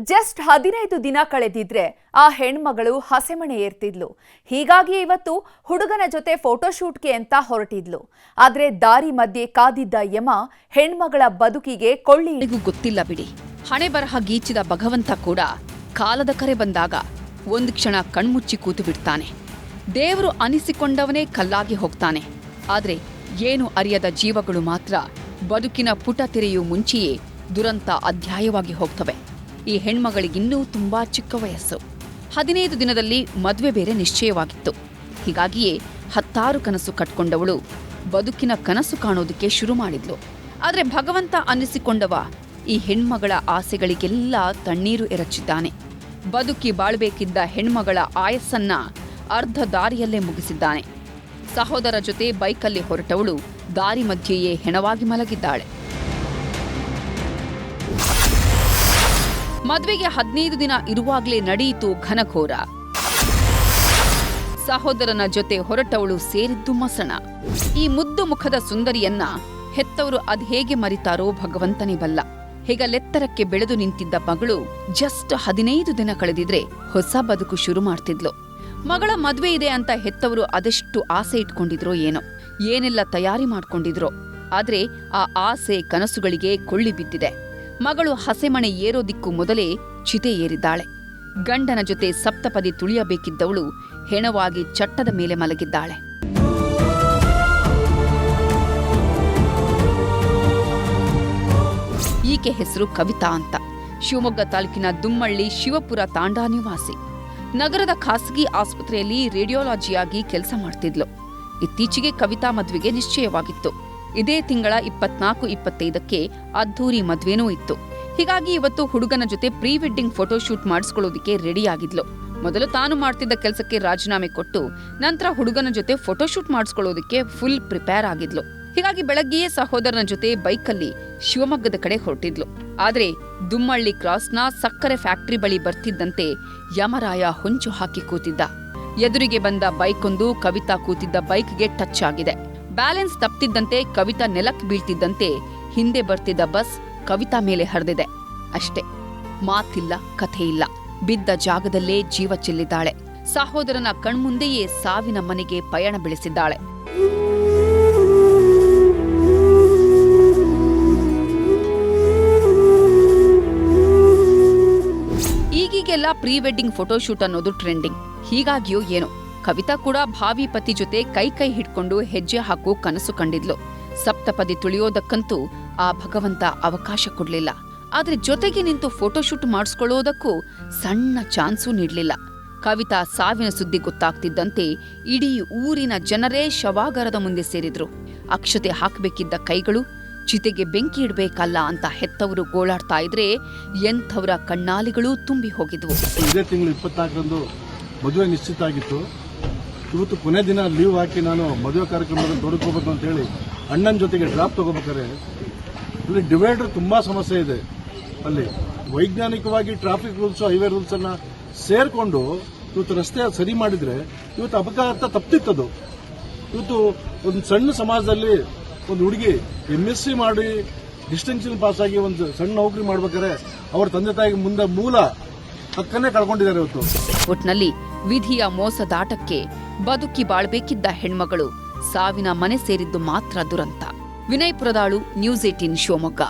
Just ಹದಿನೈದು ದಿನ ಕಳೆದಿದ್ರೆ ಆ ಹೆಣ್ಮಗಳು ಹಸೆಮಣೆ ಏರ್ತಿದ್ಲು. ಹೀಗಾಗಿ ಇವತ್ತು ಹುಡುಗನ ಜೊತೆ ಫೋಟೋಶೂಟ್ಗೆ ಅಂತ ಹೊರಟಿದ್ಲು. ಆದ್ರೆ ದಾರಿ ಮಧ್ಯೆ ಕಾದಿದ್ದ ಯಮ ಹೆಣ್ಮಗಳ ಬದುಕಿಗೆ ಕೊಳ್ಳಿ ಗೊತ್ತಿಲ್ಲ ಬಿಡಿ. ಹಣೆ ಬರಹ ಗೀಚಿದ ಭಗವಂತ ಕೂಡ ಕಾಲದ ಕರೆ ಬಂದಾಗ ಒಂದು ಕ್ಷಣ ಕಣ್ಮುಚ್ಚಿ ಕೂತು ಬಿಡ್ತಾನೆ. ದೇವರು ಅನಿಸಿಕೊಂಡವನೇ ಕಲ್ಲಾಗಿ ಹೋಗ್ತಾನೆ. ಆದ್ರೆ ಏನು ಅರಿಯದ ಜೀವಗಳು ಮಾತ್ರ ಬದುಕಿನ ಪುಟ ತೆರೆಯು ಮುಂಚೆಯೇ ದುರಂತ ಅಧ್ಯಾಯವಾಗಿ ಹೋಗ್ತವೆ. ಈ ಹೆಣ್ಮಗಳಿಗಿನ್ನೂ ತುಂಬಾ ಚಿಕ್ಕ ವಯಸ್ಸು. ಹದಿನೈದು ದಿನದಲ್ಲಿ ಮದುವೆ ಬೇರೆ ನಿಶ್ಚಯವಾಗಿತ್ತು. ಹೀಗಾಗಿಯೇ ಹತ್ತಾರು ಕನಸು ಕಟ್ಕೊಂಡವಳು ಬದುಕಿನ ಕನಸು ಕಾಣೋದಕ್ಕೆ ಶುರು ಮಾಡಿದ್ಲು. ಆದರೆ ಭಗವಂತ ಅನ್ನಿಸಿಕೊಂಡವ ಈ ಹೆಣ್ಮಗಳ ಆಸೆಗಳಿಗೆಲ್ಲ ತಣ್ಣೀರು ಎರಚಿದ್ದಾನೆ. ಬದುಕಿ ಬಾಳ್ಬೇಕಿದ್ದ ಹೆಣ್ಮಗಳ ಆಯಸ್ಸನ್ನ ಅರ್ಧ ದಾರಿಯಲ್ಲೇ ಮುಗಿಸಿದ್ದಾನೆ. ಸಹೋದರ ಜೊತೆ ಬೈಕಲ್ಲಿ ಹೊರಟವಳು ದಾರಿ ಮಧ್ಯೆಯೇ ಹೆಣವಾಗಿ ಮಲಗಿದ್ದಾಳೆ. ಮದ್ವೆಗೆ ಹದಿನೈದು ದಿನ ಇರುವಾಗಲೇ ನಡೆಯಿತು ಘನಘೋರ. ಸಹೋದರನ ಜೊತೆ ಹೊರಟವಳು ಸೇರಿದ್ದು ಮಸಣ. ಈ ಮುದ್ದು ಮುಖದ ಸುಂದರಿಯನ್ನ ಹೆತ್ತವರು ಅದ್ಹೇಗೆ ಮರಿತಾರೋ ಭಗವಂತನೇ ಬಲ್ಲ. ಹೇಗಲೆತ್ತರಕ್ಕೆ ಬೆಳೆದು ನಿಂತಿದ್ದ ಮಗಳು ಜಸ್ಟ್ ಹದಿನೈದು ದಿನ ಕಳೆದಿದ್ರೆ ಹೊಸ ಬದುಕು ಶುರು ಮಾಡ್ತಿದ್ಲು. ಮಗಳ ಮದುವೆ ಇದೆ ಅಂತ ಹೆತ್ತವರು ಅದೆಷ್ಟು ಆಸೆ ಇಟ್ಕೊಂಡಿದ್ರೋ ಏನೋ. ಏನೆಲ್ಲ ತಯಾರಿ ಮಾಡ್ಕೊಂಡಿದ್ರೋ. ಆದ್ರೆ ಆ ಆಸೆ ಕನಸುಗಳಿಗೆ ಕೊಳ್ಳಿ ಬಿದ್ದಿದೆ. ಮಗಳು ಹಸೆಮಣೆ ಏರೋದಿಕ್ಕೂ ಮೊದಲೇ ಚಿತೆ ಏರಿದ್ದಾಳೆ. ಗಂಡನ ಜೊತೆ ಸಪ್ತಪದಿ ತುಳಿಯಬೇಕಿದ್ದವಳು ಹೆಣವಾಗಿ ಚಟ್ಟದ ಮೇಲೆ ಮಲಗಿದ್ದಾಳೆ. ಈಕೆ ಹೆಸರು ಕವಿತಾ ಅಂತ. ಶಿವಮೊಗ್ಗ ತಾಲೂಕಿನ ದುಮ್ಮಳ್ಳಿ ಶಿವಪುರ ತಾಂಡಾ ನಿವಾಸಿ. ನಗರದ ಖಾಸಗಿ ಆಸ್ಪತ್ರೆಯಲ್ಲಿ ರೇಡಿಯೋಲಾಜಿಯಾಗಿ ಕೆಲಸ ಮಾಡ್ತಿದ್ಲು. ಇತ್ತೀಚೆಗೆ ಕವಿತಾ ಮದುವೆಗೆ ನಿಶ್ಚಯವಾಗಿತ್ತು. ಇದೇ ತಿಂಗಳ ಇಪ್ಪತ್ನಾಲ್ಕು, ಇಪ್ಪತ್ತೈದಕ್ಕೆ ಅದ್ಧೂರಿ ಮದ್ವೆನೂ ಇತ್ತು. ಹೀಗಾಗಿ ಇವತ್ತು ಹುಡುಗನ ಜೊತೆ ಪ್ರೀ ವೆಡ್ಡಿಂಗ್ ಫೋಟೋಶೂಟ್ ಮಾಡಿಸ್ಕೊಳ್ಳೋದಕ್ಕೆ ರೆಡಿಯಾಗಿದ್ಲು. ಮೊದಲು ತಾನು ಮಾಡ್ತಿದ್ದ ಕೆಲಸಕ್ಕೆ ರಾಜೀನಾಮೆ ಕೊಟ್ಟು ನಂತರ ಹುಡುಗನ ಜೊತೆ ಫೋಟೋಶೂಟ್ ಮಾಡಿಸ್ಕೊಳ್ಳೋದಿಕ್ಕೆ ಫುಲ್ ಪ್ರಿಪೇರ್ ಆಗಿದ್ಲು. ಹೀಗಾಗಿ ಬೆಳಗ್ಗೆಯೇ ಸಹೋದರನ ಜೊತೆ ಬೈಕಲ್ಲಿ ಶಿವಮೊಗ್ಗದ ಕಡೆ ಹೊರಟಿದ್ಲು. ಆದ್ರೆ ದುಮ್ಮಳ್ಳಿ ಕ್ರಾಸ್ನ ಸಕ್ಕರೆ ಫ್ಯಾಕ್ಟರಿ ಬಳಿ ಬರ್ತಿದ್ದಂತೆ ಯಮರಾಯ ಹೊಂಚು ಹಾಕಿ ಕೂತಿದ್ದ. ಎದುರಿಗೆ ಬಂದ ಬೈಕೊಂದು ಕವಿತಾ ಕೂತಿದ್ದ ಬೈಕ್ಗೆ ಟಚ್ ಆಗಿದೆ. ಬ್ಯಾಲೆನ್ಸ್ ತಪ್ತಿದ್ದಂತೆ ಕವಿತಾ ನೆಲಕ್ಕೆ ಬೀಳ್ತಿದ್ದಂತೆ ಹಿಂದೆ ಬರ್ತಿದ್ದ ಬಸ್ ಕವಿತಾ ಮೇಲೆ ಹರಿದಿದೆ. ಅಷ್ಟೇ, ಮಾತಿಲ್ಲ ಕಥೆ ಇಲ್ಲ ಬಿದ್ದ ಜಾಗದಲ್ಲೇ ಜೀವ ಚೆಲ್ಲಿದ್ದಾಳೆ. ಸಹೋದರನ ಕಣ್ಮುಂದೆಯೇ ಸಾವಿನ ಮನೆಗೆ ಪಯಣ ಬೆಳೆಸಿದ್ದಾಳೆ. ಈಗೀಗೆಲ್ಲ ಪ್ರೀ ವೆಡ್ಡಿಂಗ್ ಫೋಟೋಶೂಟ್ ಅನ್ನೋದು ಟ್ರೆಂಡಿಂಗ್. ಹೀಗಾಗಿಯೋ ಏನೋ. ಕವಿತಾ ಕೂಡ ಭಾವಿ ಪತಿ ಜೊತೆ ಕೈ ಕೈ ಹಿಡ್ಕೊಂಡು ಹೆಜ್ಜೆ ಹಾಕು ಕನಸು ಕಂಡಿದ್ಲು. ಸಪ್ತಪದಿ ತುಳಿಯೋದಕ್ಕಂತೂ ಆ ಭಗವಂತ ಅವಕಾಶ ಕೊಡ್ಲಿಲ್ಲ. ಆದ್ರೆ ಜೊತೆಗೆ ನಿಂತು ಫೋಟೋಶೂಟ್ ಮಾಡಿಸ್ಕೊಳ್ಳೋದಕ್ಕೂ ಸಣ್ಣ ಚಾನ್ಸೂ ನೀಡಲಿಲ್ಲ. ಕವಿತಾ ಸಾವಿನ ಸುದ್ದಿ ಗೊತ್ತಾಗ್ತಿದ್ದಂತೆ ಇಡೀ ಊರಿನ ಜನರೇ ಶವಾಗಾರದ ಮುಂದೆ ಸೇರಿದ್ರು. ಅಕ್ಷತೆ ಹಾಕಬೇಕಿದ್ದ ಕೈಗಳು ಚಿತೆಗೆ ಬೆಂಕಿ ಇಡಬೇಕಲ್ಲ ಅಂತ ಹೆತ್ತವರು ಗೋಳಾಡ್ತಾ ಇದ್ರೆ ಎಂಥವರ ಕಣ್ಣಾಲಿಗಳೂ ತುಂಬಿ ಹೋಗಿದ್ವು. ಇದೇ ತಿಂಗಳು ಇಪ್ಪತ್ನಾಲ್ಕರಂದು ಮದುವೆ ನಿಶ್ಚಿತ ಆಗಿತ್ತು. ಇವತ್ತು ಕೊನೆ ದಿನ ಲೀವ್ ಹಾಕಿ ನಾನು ಮದುವೆ ಕಾರ್ಯಕ್ರಮದಲ್ಲಿ ತೊಡಕೋಬೇಕು ಅಂತ ಹೇಳಿ ಅಣ್ಣನ ಜೊತೆಗೆ ಡ್ರಾಪ್ ತಗೋಬೇಕಾದ್ರೆ ಅಲ್ಲಿ ಡಿವೈಡರ್ ತುಂಬಾ ಸಮಸ್ಯೆ ಇದೆ. ಅಲ್ಲಿ ವೈಜ್ಞಾನಿಕವಾಗಿ ಟ್ರಾಫಿಕ್ ರೂಲ್ಸ್ ಹೈವೇ ರೂಲ್ಸ್ ಅನ್ನ ಸೇರ್ಕೊಂಡು ಇವತ್ತು ರಸ್ತೆ ಸರಿ ಮಾಡಿದ್ರೆ ಇವತ್ತು ಅಪಘಾತ ತಪ್ಪಿತ್ತದು. ಇವತ್ತು ಒಂದು ಸಣ್ಣ ಸಮಾಜದಲ್ಲಿ ಒಂದು ಹುಡುಗಿ ಎಂ ಎಸ್ ಸಿ ಮಾಡಿ ಡಿಸ್ಟಿಂಕ್ಷನ್ ಪಾಸ್ ಆಗಿ ಒಂದು ಸಣ್ಣ ನೌಕರಿ ಮಾಡ್ಬೇಕಾದ್ರೆ ಅವ್ರ ತಂದೆ ತಾಯಿಗೆ ಮುಂದೆ ಮೂಲ ಹಕ್ಕನ್ನೇ ಕಳ್ಕೊಂಡಿದ್ದಾರೆ ಇವತ್ತು. ಒಟ್ನಲ್ಲಿ ವಿಧಿಯ ಮೋಸದಾಟಕ್ಕೆ ಬದುಕಿ ಬಾಳ್ಬೇಕಿದ್ದ ಹೆಣ್ಮಗಳು ಸಾವಿನ ಮನೆ ಸೇರಿದ್ದು ಮಾತ್ರ ದುರಂತ. Vinay Puradalu news eighteen Shivamogga.